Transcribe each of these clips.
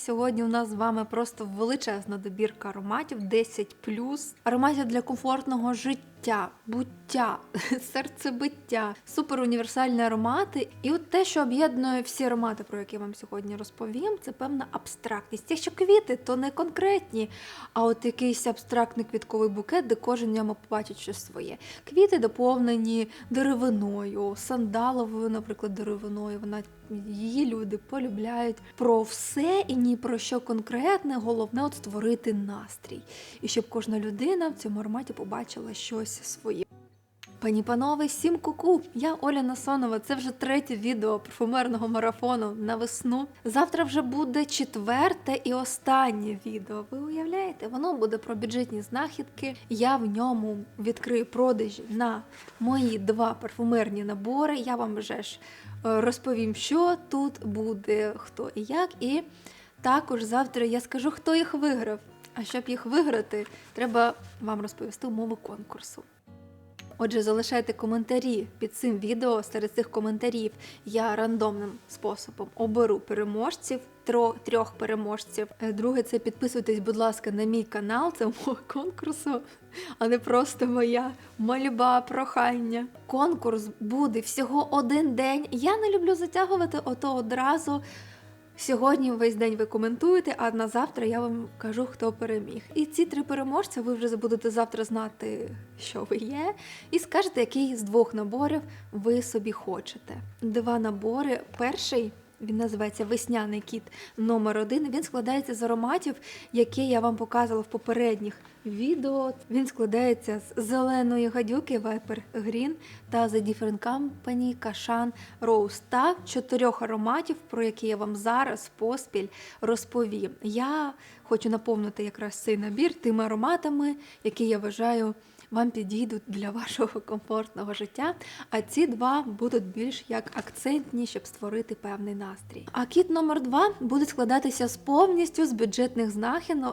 Сьогодні у нас з вами просто величезна добірка ароматів 10 ароматів для комфортного життя, буття, серцебиття, суперуніверсальні аромати. І от те, що об'єднує всі аромати, про які я вам сьогодні розповім, це певна абстрактність. Якщо квіти, то не конкретні, а от якийсь абстрактний квітковий букет, де кожен ньому побачить щось своє. Квіти доповнені деревиною, сандаловою, наприклад, деревиною. Вона її люди полюбляють про все і ні про що конкретне. Головне от створити настрій, і щоб кожна людина в цьому ароматі побачила щось своє. Пані панове, всім куку! Я Оля Насонова. Це вже третє відео парфумерного марафону на весну. Завтра вже буде четверте і останнє відео. Ви уявляєте? Воно буде про бюджетні знахідки. Я в ньому відкрию продажі на мої два парфумерні набори. Я вам вже ж розповім, що тут буде, хто і як. І також завтра я скажу, хто їх виграв. А щоб їх виграти, треба вам розповісти умови конкурсу. Отже, залишайте коментарі під цим відео. Серед цих коментарів я рандомним способом оберу переможців, трьох переможців. Е, Друге, це підписуйтесь, будь ласка, на мій канал, це мого конкурсу, а не просто моя мольба, прохання. Конкурс буде всього один день. Я не люблю затягувати ото одразу. Сьогодні весь день ви коментуєте, а на завтра я вам кажу, хто переміг. І ці три переможця ви вже будете завтра знати, що ви є, і скажете, який з двох наборів ви собі хочете. Два набори. Перший. Він називається Весняний кіт номер один. Він складається з ароматів, які я вам показувала в попередніх відео. Він складається з зеленої гадюки Viper Green та The Different Company Kashan Rose та чотирьох ароматів, про які я вам зараз поспіль розповім. Я хочу наповнити якраз цей набір тими ароматами, які я вважаю вам підійдуть для вашого комфортного життя. А ці два будуть більш як акцентні, щоб створити певний настрій. А кіт номер два буде складатися з повністю з бюджетних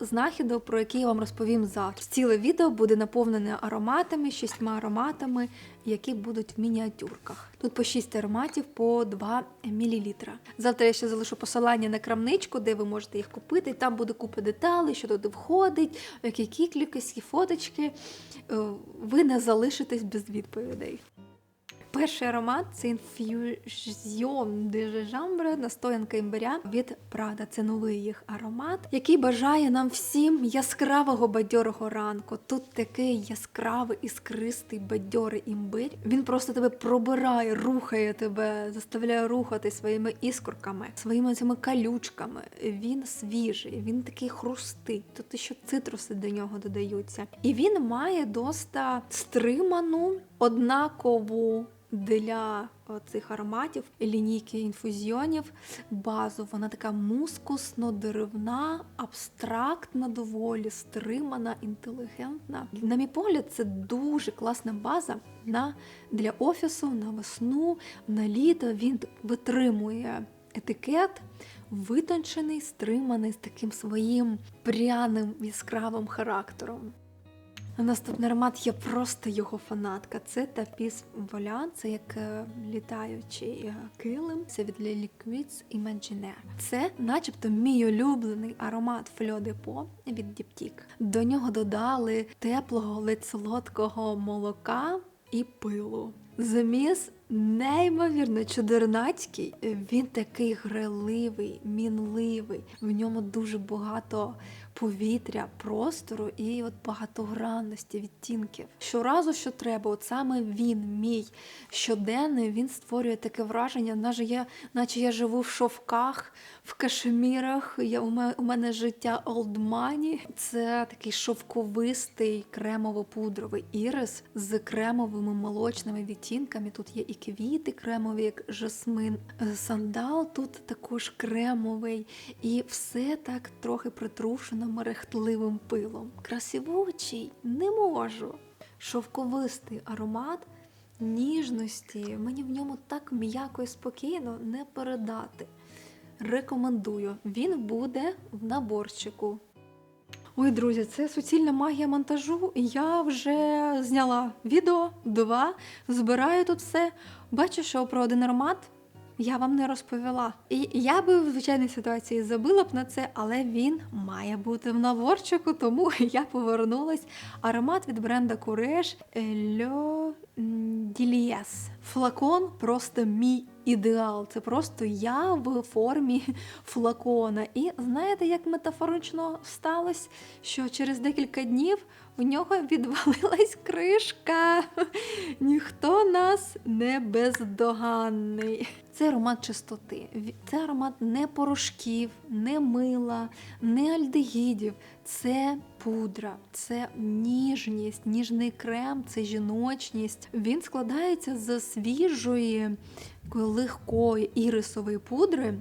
знахідок, про які я вам розповім завтра. Ціле відео буде наповнене ароматами, шістьма ароматами, які будуть в мініатюрках. Тут по 6 ароматів по 2 мл. Завтра я ще залишу посилання на крамничку, де ви можете їх купити. Там буде купа деталей, що туди входить, які кікліки, фоточки. Е, Ви не залишитесь без відповідей. Перший аромат це інф'юзіон gingembre, настоянка імбиря від Prada. Це новий їх аромат, який бажає нам всім яскравого бадьорого ранку. Тут такий яскравий, іскристий, бадьорий імбир. Він просто тебе пробирає, рухає тебе, заставляє рухати своїми іскорками, своїми цими калючками. Він свіжий, він такий хрустий. Тут ще цитруси до нього додаються. І він має доста стриману, однакову для цих ароматів лінійки інфузіонів базу. Вона така мускусно-деревна, абстрактна, доволі стримана, інтелігентна. На мій погляд, це дуже класна база на, для офісу, на весну, на літо. Він витримує етикет. Витончений, стриманий з таким своїм пряним яскравим характером. Наступний аромат я просто його фанатка. Це Тапіс Волян, це як е, літаючий е, килим. Це від Lily Quits Imaginaire. Це, начебто, мій улюблений аромат Фльо Депо від Діптік. До нього додали теплого, ледь солодкого молока і пилу. Заміс неймовірно чудернацький. Він такий грайливий, мінливий. В ньому дуже багато повітря, простору і от багатогранності відтінків. Щоразу, що треба, от саме він, мій щоденний, він створює таке враження, наче я, наче я живу в шовках, в кашемірах. Я, у, мене, у мене життя олдмані. Це такий шовковистий кремово-пудровий ірис з кремовими молочними відтінками. Тут є і квіти кремові, як жасмин. Е, Сандал тут також кремовий, і все так трохи притрушено мерехтливим пилом. Красивучий, не можу. Шовковистий аромат ніжності. Мені в ньому так м'яко і спокійно не передати. Рекомендую. Він буде в наборчику. Ой, друзі, це суцільна магія монтажу. Я вже зняла відео, два, збираю тут все. Бачу, що про один аромат я вам не розповіла. І я би в звичайній ситуації забила б на це, але він має бути в наборчику, тому я повернулась. Аромат від бренда Courage Льо Ділієс. Флакон просто мій ідеал. Це просто я в формі флакона. І знаєте, як метафорично сталося, що через декілька днів в нього відвалилась кришка. Ніхто нас не бездоганний. Це аромат чистоти. Це аромат не порошків, не мила, не альдегідів. Це пудра, це ніжність, ніжний крем, це жіночність. Він складається з свіжої, легкої ірисової пудри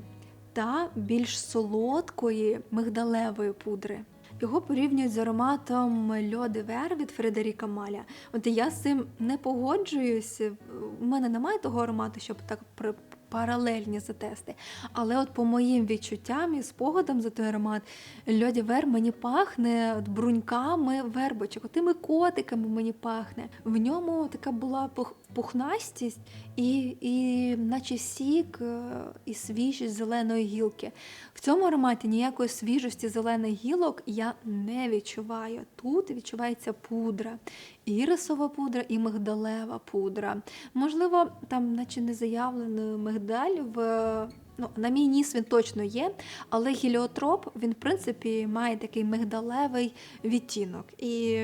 та більш солодкої мигдалевої пудри. Його порівнюють з ароматом Льоди Вер від Фредеріка Маля. От я з цим не погоджуюсь. У мене немає того аромату, щоб так паралельні затести. Але от по моїм відчуттям і спогадам за той аромат, Льоді Вер мені пахне от бруньками вербочок, отими котиками мені пахне. В ньому така була пух- пухнастість і, і наче сік е, і свіжість зеленої гілки. В цьому ароматі ніякої свіжості зелених гілок я не відчуваю. Тут відчувається пудра, ірисова пудра і мигдалева пудра. Можливо, там, наче не заявленою мигдаль в. Ну, на мій ніс він точно є, але гіліотроп він, в принципі, має такий мигдалевий відтінок. І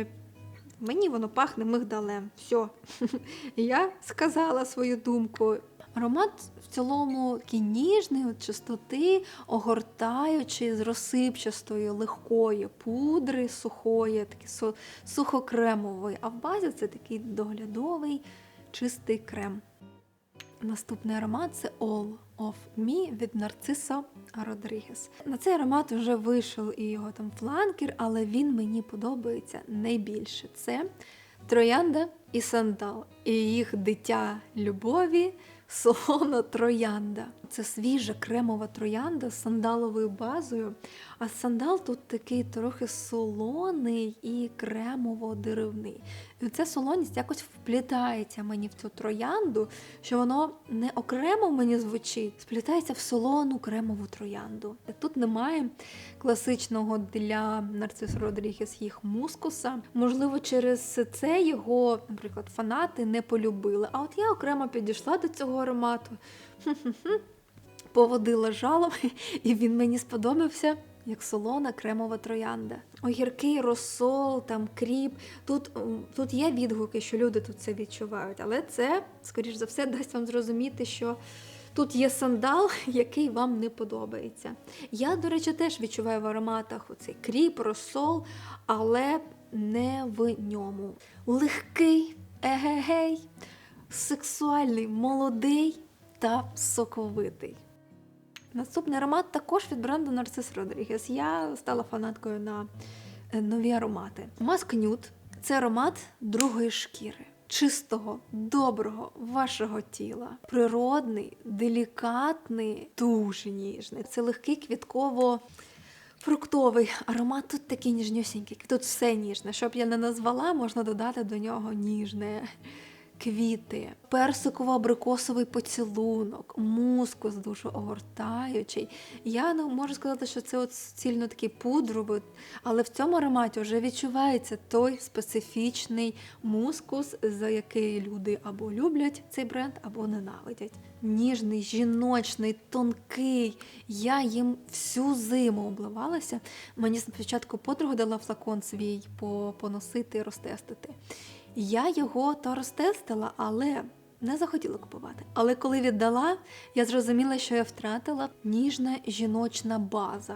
мені воно пахне мигдалем. Все. Я сказала свою думку. Аромат в цілому такий ніжний, от чистоти, огортаючий з розсипчастої, легкої пудри, сухої, такий су- сухокремовий. А в базі це такий доглядовий, чистий крем. Наступний аромат це All of Me від Нарцисо Родрігес. На цей аромат вже вийшов і його там фланкер, але він мені подобається найбільше. Це троянда і сандал, і їх дитя любові. Солона троянда. Це свіжа кремова троянда з сандаловою базою. А сандал тут такий трохи солоний і кремово-деревний. І ця солоність якось вплітається мені в цю троянду, що воно не окремо мені звучить, сплітається в солону кремову троянду. Тут немає класичного для Нарцис Родрігес їх мускуса. Можливо, через це його, наприклад, фанати не полюбили. А от я окремо підійшла до цього аромату, поводила жалом, і він мені сподобався. Як солона кремова троянда. Огіркий розсол, там кріп. Тут, тут є відгуки, що люди тут це відчувають, але це, скоріш за все, дасть вам зрозуміти, що тут є сандал, який вам не подобається. Я, до речі, теж відчуваю в ароматах оцей кріп, розсол, але не в ньому. Легкий, егегей, сексуальний, молодий та соковитий. Наступний аромат також від бренду Narcis Rodriguez. Я стала фанаткою на е, нові аромати. Маск Nude – це аромат другої шкіри. Чистого, доброго вашого тіла. Природний, делікатний, дуже ніжний. Це легкий квітково. Фруктовий аромат тут такий ніжнюсінький. Тут все ніжне. Щоб я не назвала, можна додати до нього ніжне. Квіти, персиково-абрикосовий поцілунок, мускус дуже огортаючий. Я не можу сказати, що це цільно такий пудровий, але в цьому ароматі вже відчувається той специфічний мускус, за який люди або люблять цей бренд, або ненавидять. Ніжний, жіночний, тонкий. Я їм всю зиму обливалася. Мені спочатку подруга дала флакон свій поносити розтестити. Я його то розтестила, але не захотіла купувати. Але коли віддала, я зрозуміла, що я втратила ніжна жіночна база.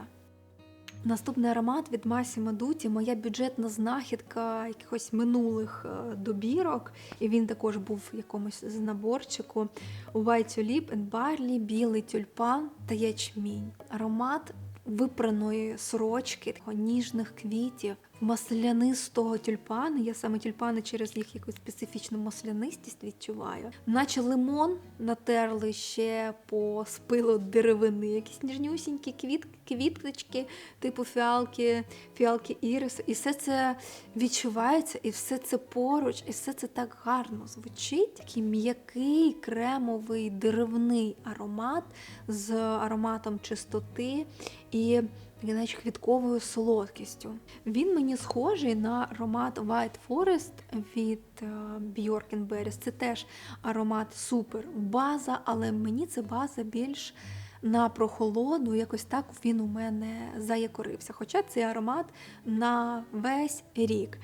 Наступний аромат від Massimo Dutti, моя бюджетна знахідка якихось минулих е, добірок, і він також був в якомусь з наборчику. White Tulip and Barley, білий тюльпан та ячмінь. Аромат випраної сорочки, ніжних квітів, маслянистого тюльпану. Я саме тюльпани через їх якусь специфічну маслянистість відчуваю. Наче лимон натерли ще по спилу деревини, якісь ніжнюсінькі квіт, квіточки, типу фіалки, фіалки ірису. І все це відчувається, і все це поруч, і все це так гарно звучить. Такий м'який, кремовий, деревний аромат з ароматом чистоти і наче квітковою солодкістю. Він мені схожий на аромат White Forest від е, Bjork Berries. Це теж аромат супер база, але мені це база більш на прохолоду, якось так він у мене заякорився. Хоча цей аромат на весь рік.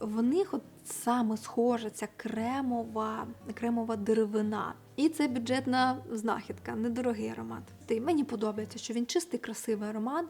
В них от саме схожа ця кремова, кремова деревина. І це бюджетна знахідка, недорогий аромат. Та й мені подобається, що він чистий, красивий аромат.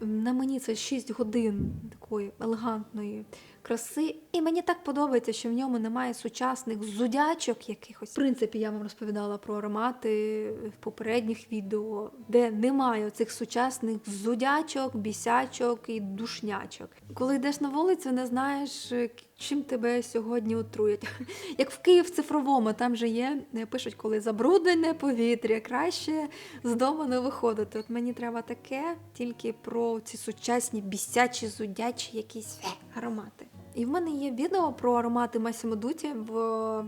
На мені це 6 годин такої елегантної краси. І мені так подобається, що в ньому немає сучасних зудячок якихось. В принципі, я вам розповідала про аромати в попередніх відео, де немає цих сучасних зудячок, бісячок і душнячок. Коли йдеш на вулицю, не знаєш, чим тебе сьогодні отруять. Як в Київ цифровому, там же є, пишуть, коли забруднене повітря, краще з дому не виходити. От мені треба таке, тільки про ці сучасні бісячі, зудячі якісь аромати. І в мене є відео про аромати Масімо Дуті в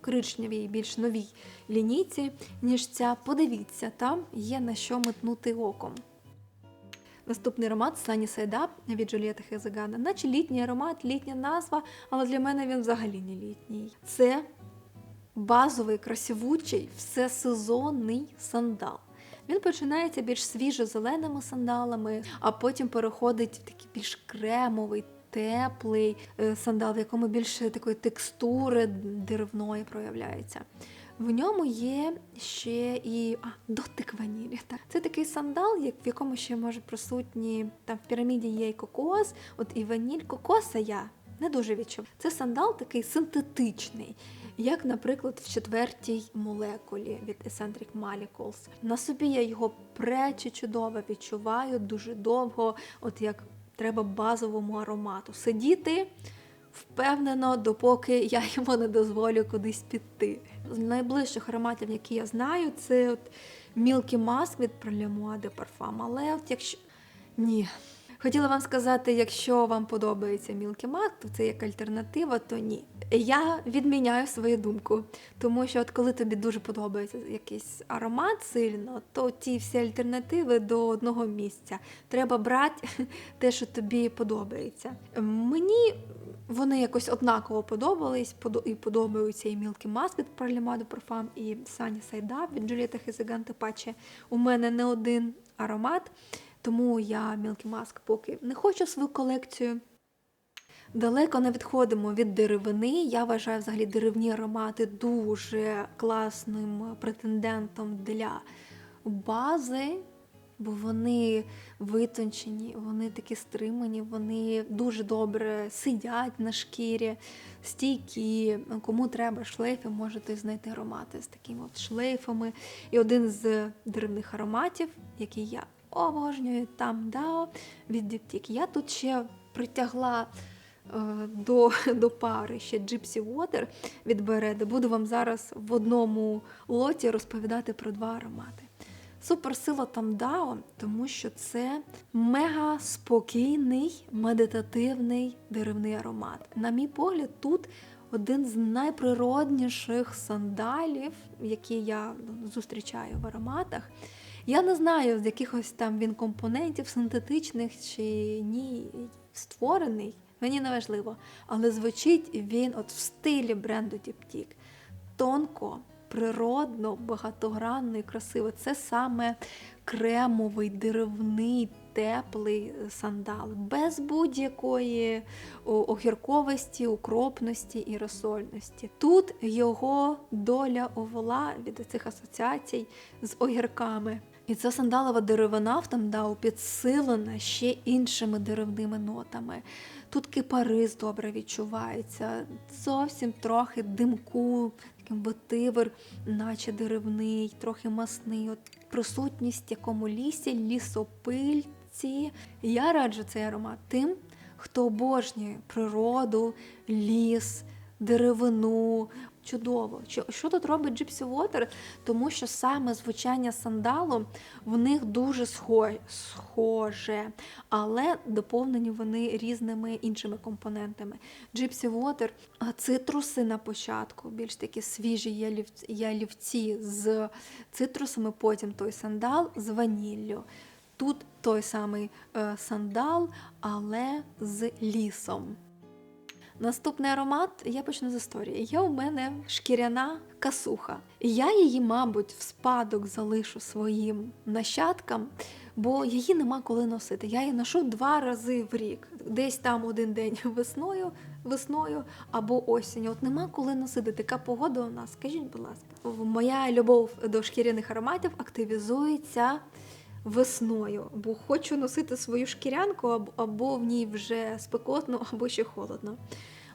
коричневій, більш новій лінійці, ніж ця. Подивіться, там є на що метнути оком. Наступний аромат Sunny Side Up від Джулієта Хезегана. Наче літній аромат, літня назва, але для мене він взагалі не літній. Це базовий, красивучий, всесезонний сандал. Він починається більш свіжо-зеленими сандалами, а потім переходить в такий більш кремовий, теплий е, сандал, в якому більше такої текстури деревної проявляється. В ньому є ще і а, дотик ванілі. Так. Це такий сандал, як в якому ще може присутні там в піраміді є і кокос, от і ваніль кокоса я не дуже відчув. Це сандал такий синтетичний, як, наприклад, в четвертій молекулі від Eccentric Molecules. На собі я його пречі чудово відчуваю дуже довго, от як треба базовому аромату. Сидіти впевнено, допоки я йому не дозволю кудись піти. З найближчих ароматів, які я знаю, це от Milky Mask від Prelemois de Parfum. Але от якщо ні. Хотіла вам сказати, якщо вам подобається Mask, то це як альтернатива, то ні. Я відміняю свою думку, тому що от коли тобі дуже подобається якийсь аромат сильно, то ті всі альтернативи до одного місця. Треба брати те, що тобі подобається. Мені вони якось однаково подобались, і подобаються і Milky Mask від de Parfum, і Side Up від Джулієта Хезеганте Паче. У мене не один аромат, тому я Milky Mask поки не хочу свою колекцію. Далеко не відходимо від деревини. Я вважаю взагалі деревні аромати дуже класним претендентом для бази бо вони витончені, вони такі стримані, вони дуже добре сидять на шкірі, стійкі. Кому треба шлейфи, можете знайти аромати з такими от шлейфами. І один з деревних ароматів, який я обожнюю, там дао від Diptyque. Я тут ще притягла. Е, до до пари ще Gypsy Water від Береди. Буду вам зараз в одному лоті розповідати про два аромати. Суперсила там Дао, тому що це мега спокійний, медитативний деревний аромат. На мій погляд, тут один з найприродніших сандалів, які я зустрічаю в ароматах. Я не знаю, з якихось там він компонентів синтетичних чи ні створений. Мені не важливо. Але звучить він от в стилі бренду Діптік. Тонко, природно, багатогранно і красиво. Це саме кремовий, деревний, теплий сандал, без будь-якої огірковості, укропності і розсольності. Тут його доля овола від цих асоціацій з огірками. І ця сандалова деревина в Тамдау підсилена ще іншими деревними нотами. Тут кипарис добре відчувається, зовсім трохи димку, такий ветивер, наче деревний, трохи масний. От Присутність в якому лісі, лісопильці. Я раджу цей аромат тим, хто обожнює природу, ліс, деревину. Чудово. Що, тут робить Gypsy Water? Тому що саме звучання сандалу в них дуже схоже, але доповнені вони різними іншими компонентами. Gypsy Water – цитруси на початку, більш такі свіжі ялівці з цитрусами, потім той сандал з ваніллю. Тут той самий е, сандал, але з лісом. Наступний аромат я почну з історії. Є у мене шкіряна касуха. Я її, мабуть, в спадок залишу своїм нащадкам, бо її нема коли носити. Я її ношу два рази в рік. Десь там один день весною, весною або осінню. От нема коли носити. Така погода у нас. Скажіть, будь ласка, моя любов до шкіряних ароматів активізується весною, бо хочу носити свою шкірянку, або, в ній вже спекотно, або ще холодно.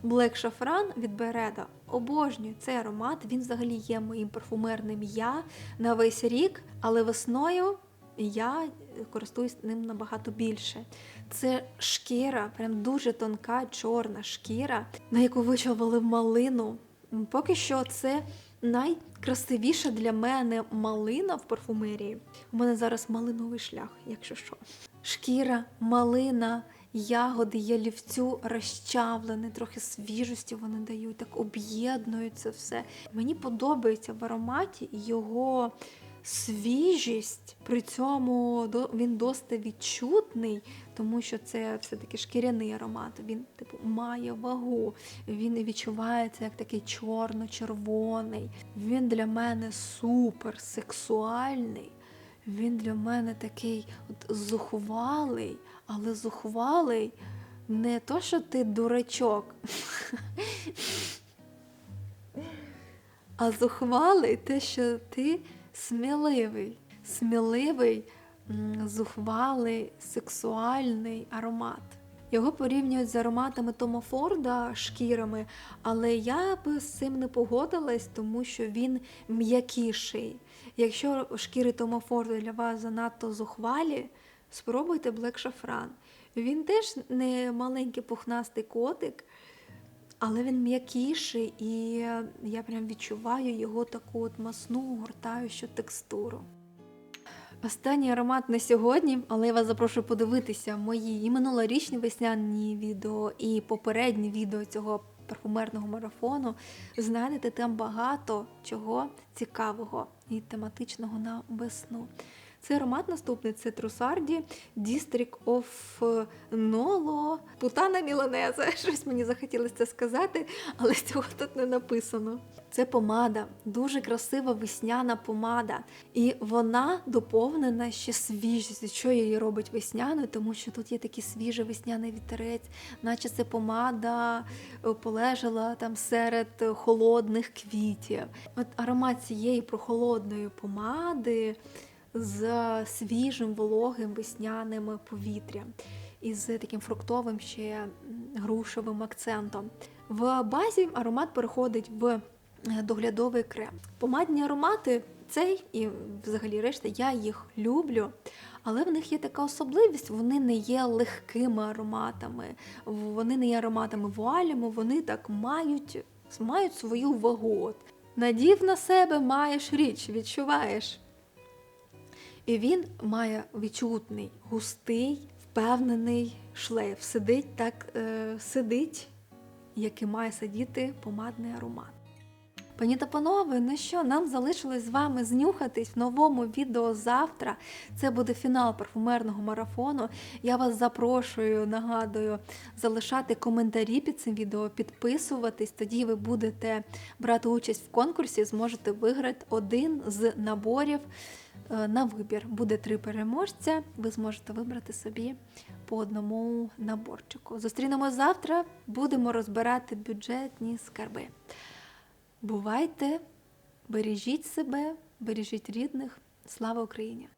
Black Шафран від Береда. Обожнюю цей аромат. Він взагалі є моїм парфумерним я на весь рік, але весною я користуюсь ним набагато більше. Це шкіра, прям дуже тонка, чорна шкіра, на яку вичавили малину. Поки що це найкрасивіша для мене малина в парфумерії. У мене зараз малиновий шлях, якщо що. Шкіра, малина, ягоди, ялівцю розчавлене, трохи свіжості вони дають, так об'єднуються все. Мені подобається в ароматі його свіжість, при цьому він досить відчутний, тому що це все-таки шкіряний аромат. Він, типу, має вагу, він відчувається як такий чорно-червоний. Він для мене супер сексуальний. Він для мене такий от зухвалий, але зухвалий не то, що ти дурачок, а зухвалий те, що ти сміливий, сміливий, зухвалий, сексуальний аромат. Його порівнюють з ароматами Тома Форда шкірами, але я би з цим не погодилась, тому що він м'якіший. Якщо шкіри Тома Форда для вас занадто зухвалі, спробуйте Black Шафран. Він теж не маленький пухнастий котик, але він м'якіший, і я прям відчуваю його таку от масну, гортаючу текстуру. Останній аромат на сьогодні, але я вас запрошую подивитися мої і минулорічні весняні відео, і попередні відео цього парфумерного марафону. Знайдете там багато чого цікавого і тематичного на весну. Цей аромат наступний це Трусарді District of Nolo Путана Міланеза. Щось мені захотілося це сказати, але цього тут не написано. Це помада, дуже красива весняна помада. І вона доповнена ще свіжістю. Що її робить весняною, тому що тут є такий свіжий весняний вітерець, наче це помада е, полежала там серед холодних квітів. От аромат цієї прохолодної помади з свіжим вологим весняним повітрям і з таким фруктовим ще м, грушевим акцентом. В базі аромат переходить в е, доглядовий крем. Помадні аромати, цей і взагалі решта, я їх люблю. Але в них є така особливість, вони не є легкими ароматами, вони не є ароматами вуалями, вони так мають, мають свою вагу. Надів на себе, маєш річ, відчуваєш. І він має відчутний, густий, впевнений шлейф. Сидить так, е, сидить, як і має сидіти помадний аромат. Пані та панове, ну що, нам залишилось з вами знюхатись в новому відео завтра. Це буде фінал парфумерного марафону. Я вас запрошую, нагадую, залишати коментарі під цим відео, підписуватись. Тоді ви будете брати участь в конкурсі, зможете виграти один з наборів на вибір. Буде три переможця. Ви зможете вибрати собі по одному наборчику. Зустрінемось завтра, будемо розбирати бюджетні скарби. Бувайте, бережіть себе, бережіть рідних. Слава Україні!